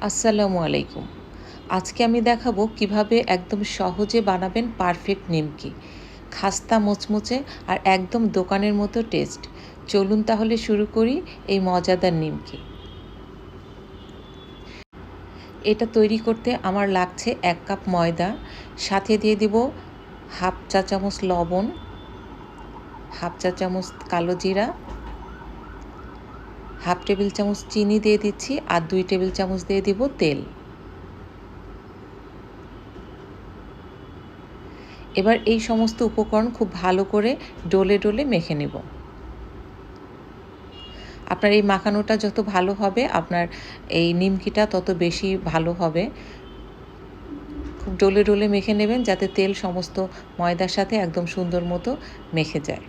আসসালামু আলাইকুম। আজকে আমি দেখাবো কীভাবে একদম সহজে বানাবেন পারফেক্ট নিমকি। খাস্তা মুচমুচে আর একদম দোকানের মতো টেস্ট। চলুন তাহলে শুরু করি এই মজাদার নিমকি। এটা তৈরি করতে আমার লাগছে এক কাপ ময়দা। সাথে দিয়ে দিব হাফ চা চামচ লবণ, হাফ চা চামচ কালো জিরা হাফ টেবিল চামচ চিনি দিয়ে দিচ্ছি আর দুই টেবিল চামচ দিয়ে দিব তেল। এবার এই সমস্ত উপকরণ খুব ভালো করে ডলে ডলে মেখে নেব। আপনার এই মাখানোটা যত ভালো হবে, আপনার এই নিমকিটা তত বেশি ভালো হবে। খুব ডলে ডলে মেখে নেবেন যাতে তেল সমস্ত ময়দার সাথে একদম সুন্দর মতো মেখে যায়।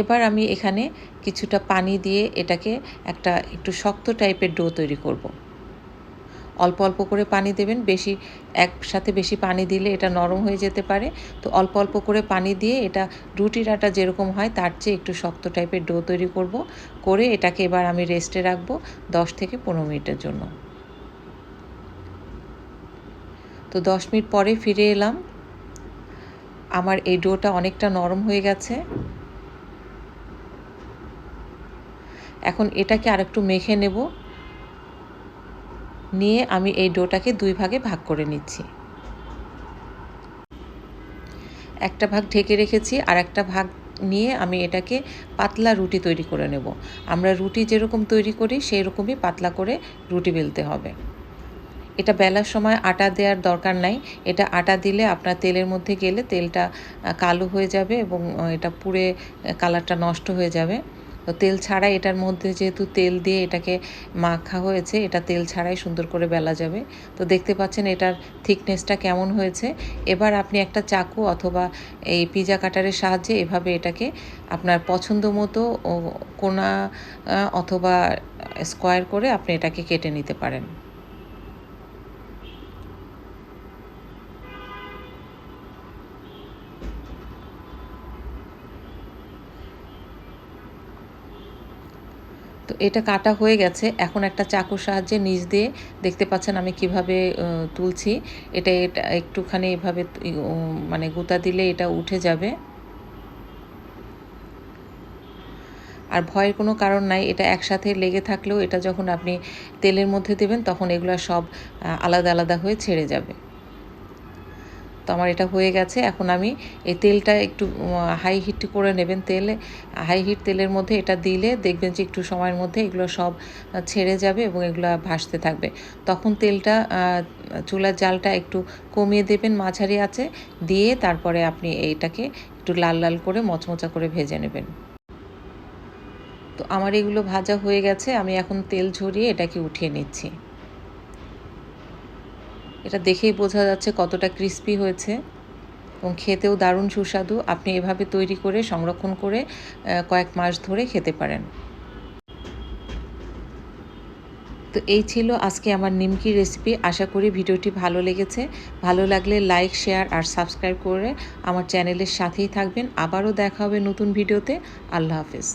এবার আমি এখানে কিছুটা পানি দিয়ে এটাকে একটা একটু শক্ত টাইপের ডো তৈরি করব। অল্প অল্প করে পানি দেবেন, বেশি, একসাথে বেশি পানি দিলে এটা নরম হয়ে যেতে পারে। তো অল্প অল্প করে পানি দিয়ে এটা রুটির আটা যেরকম হয়, তার চেয়ে একটু শক্ত টাইপের ডো তৈরি করব। করে এটাকে এবার আমি রেস্টে রাখব দশ থেকে পনেরো মিনিটের জন্য। তো দশ মিনিট পরে ফিরে এলাম। আমার এই ডোটা অনেকটা নরম হয়ে গেছে। এখন এটাকে আরেকটু মেখে নেব। নিয়ে আমি এই ডোটাকে দুই ভাগে ভাগ করে নিচ্ছি। একটা ভাগ ঢেকে রেখেছি আর একটা ভাগ নিয়ে আমি এটাকে পাতলা রুটি তৈরি করে নেব। আমরা রুটি যেরকম তৈরি করি সেই রকমই পাতলা করে রুটি বেলতে হবে। এটা বেলার সময় আটা দেওয়ার দরকার নাই। এটা আটা দিলে আপনার তেলের মধ্যে গেলে তেলটা কালো হয়ে যাবে এবং এটা পুড়ে কালারটা নষ্ট হয়ে যাবে। তেল ছাড়াই এটার মধ্যে যেহেতু তেল দিয়ে এটাকে মাখা হয়েছে, এটা তেল ছাড়াই সুন্দর করে বেলা যাবে। তো দেখতে পাচ্ছেন এটার থিকনেসটা কেমন হয়েছে। এবার আপনি একটা চাকু অথবা এই পিজা কাটারের সাহায্যে এভাবে এটাকে আপনার পছন্দ মতো কোনা অথবা স্কোয়ার করে আপনি এটাকে কেটে নিতে পারেন। তো এটা কাটা হয়ে গেছে। এখন একটা চাকুর সাহায্যে নিচ দিয়ে দেখতে পাচ্ছেন আমি কীভাবে তুলছি। এটা এটা একটুখানি এভাবে মানে গুতা দিলে এটা উঠে যাবে। আর ভয়ের কোনো কারণ নাই, এটা একসাথে লেগে থাকলেও এটা যখন আপনি তেলের মধ্যে দেবেন তখন এগুলো সব আলাদা আলাদা হয়ে ছেড়ে যাবে। তো আমার এটা হয়ে গেছে। এখন আমি এই তেলটা একটু হাই হিট করে নেবেন তেলে। হাই হিট তেলের মধ্যে এটা দিলে দেখবেন যে একটু সময়ের মধ্যে এগুলো সব ছেড়ে যাবে এবং এগুলো ভাসতে থাকবে। তখন তেলটা চুলার জালটা একটু কমিয়ে দেবেন, মাঝারি আছে। দিয়ে তারপরে আপনি এইটাকে একটু লাল লাল করে মচমচা করে ভেজে নেবেন। তো আমার এগুলো ভাজা হয়ে গেছে। আমি এখন তেল ঝরিয়ে এটাকে উঠিয়ে নিচ্ছি। এটা দেখেই বোঝা যাচ্ছে কতটা ক্রিস্পি হয়েছে। এবং খেতেও দারুণ সুস্বাদু। আপনি এভাবে তৈরি করে, সংরক্ষণ করে কয়েক মাস ধরে খেতে পারেন। তো এই ছিল আজকে আমার নিমকি রেসিপি আশা করি ভিডিওটি ভালো লেগেছে। ভালো লাগলে লাইক শেয়ার আর সাবস্ক্রাইব করে আমার চ্যানেলের সাথেই থাকবেন। আবারও দেখা হবে নতুন ভিডিওতে। আল্লাহ হাফেজ।